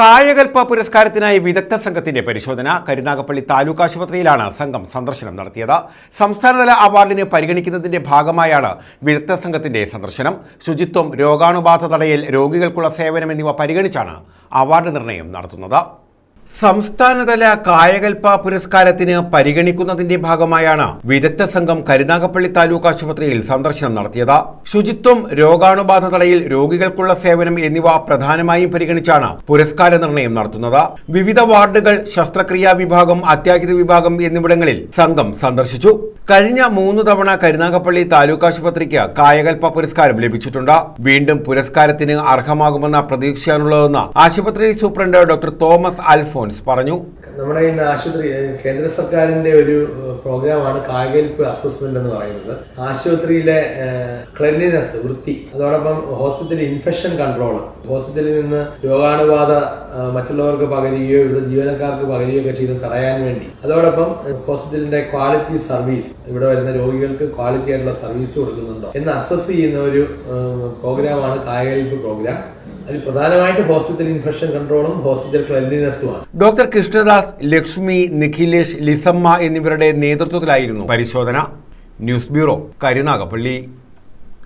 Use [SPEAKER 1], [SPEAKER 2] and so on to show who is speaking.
[SPEAKER 1] കായകൽപ്പ പുരസ്കാരത്തിനായി വിദഗ്ധ സംഘത്തിന്റെ പരിശോധന കരുനാഗപ്പള്ളി താലൂക്ക് ആശുപത്രിയിലാണ് സംഘം സന്ദർശനം നടത്തിയത്. സംസ്ഥാനതല അവാർഡിന് പരിഗണിക്കുന്നതിന്റെ ഭാഗമായാണ് വിദഗ്ധ സംഘത്തിന്റെ സന്ദർശനം. ശുചിത്വം രോഗാണുബാധ തടയൽ രോഗികൾക്കുള്ള സേവനം എന്നിവ പരിഗണിച്ചാണ് അവാർഡ് നിർണയം നടത്തുന്നത്. സംസ്ഥാനതല കായകൽപ്പ പുരസ്കാരത്തിന് പരിഗണിക്കുന്നതിന്റെ ഭാഗമായാണ് വിദഗ്ധ സംഘം കരുനാഗപ്പള്ളി താലൂക്ക് ആശുപത്രിയിൽ സന്ദർശനം നടത്തിയത്. ശുചിത്വം രോഗാണുബാധ തടയിൽ രോഗികൾക്കുള്ള സേവനം എന്നിവ പ്രധാനമായും പരിഗണിച്ചാണ് പുരസ്കാര നിർണയം നടത്തുന്നത്. വിവിധ വാർഡുകൾ ശസ്ത്രക്രിയാ വിഭാഗം അത്യാഹിത വിഭാഗം എന്നിവിടങ്ങളിൽ സംഘം സന്ദർശിച്ചു. കഴിഞ്ഞ മൂന്ന് തവണ കരുനാഗപ്പള്ളി താലൂക്ക് ആശുപത്രിക്ക് കായകൽപ്പ പുരസ്കാരം ലഭിച്ചിട്ടുണ്ട്. വീണ്ടും പുരസ്കാരത്തിന് അർഹമാകുമെന്ന പ്രതീക്ഷയാണുള്ളതെന്ന് ആശുപത്രി സൂപ്രണ്ട് ഡോക്ടർ തോമസ് അൽഫോൻസ് പറഞ്ഞു
[SPEAKER 2] നമ്മുടെ ഇന്ന് ആശുപത്രി കേന്ദ്ര സർക്കാരിന്റെ ഒരു പ്രോഗ്രാമാണ് കായകൽപ്പ് അസസ്മെന്റ് എന്ന് പറയുന്നത്. ആശുപത്രിയിലെ ക്ലെൻലിനെസ് വൃത്തി അതോടൊപ്പം ഹോസ്പിറ്റലിൽ ഇൻഫെക്ഷൻ കൺട്രോൾ ഹോസ്പിറ്റലിൽ നിന്ന് രോഗാണുബാധ മറ്റുള്ളവർക്ക് പകരുകയോ ഇവിടെ ജീവനക്കാർക്ക് പകരുകയോ ഒക്കെ ചെയ്ത് തടയാൻ വേണ്ടി. അതോടൊപ്പം ഹോസ്പിറ്റലിന്റെ ക്വാളിറ്റി സർവീസ് ഇവിടെ വരുന്ന രോഗികൾക്ക് ക്വാളിറ്റി ആയിട്ടുള്ള സർവീസ് കൊടുക്കുന്നുണ്ടോ. എന്ന് അസസ് ചെയ്യുന്ന ഒരു പ്രോഗ്രാമാണ് കായകൽപ്പ് പ്രോഗ്രാം. അതിൽ പ്രധാനമായിട്ട് ഹോസ്പിറ്റൽ ഇൻഫെക്ഷൻ കൺട്രോളും ഹോസ്പിറ്റൽ ക്ലെൻലിനെസ്സുമാണ്
[SPEAKER 1] ഡോക്ടർ കൃഷ്ണദാസ് ലക്ഷ്മി നിഖിലേഷ് ലിസമ്മ എന്നിവരുടെ നേതൃത്വത്തിലായിരുന്നു പരിശോധന. News bureau Karunagappally.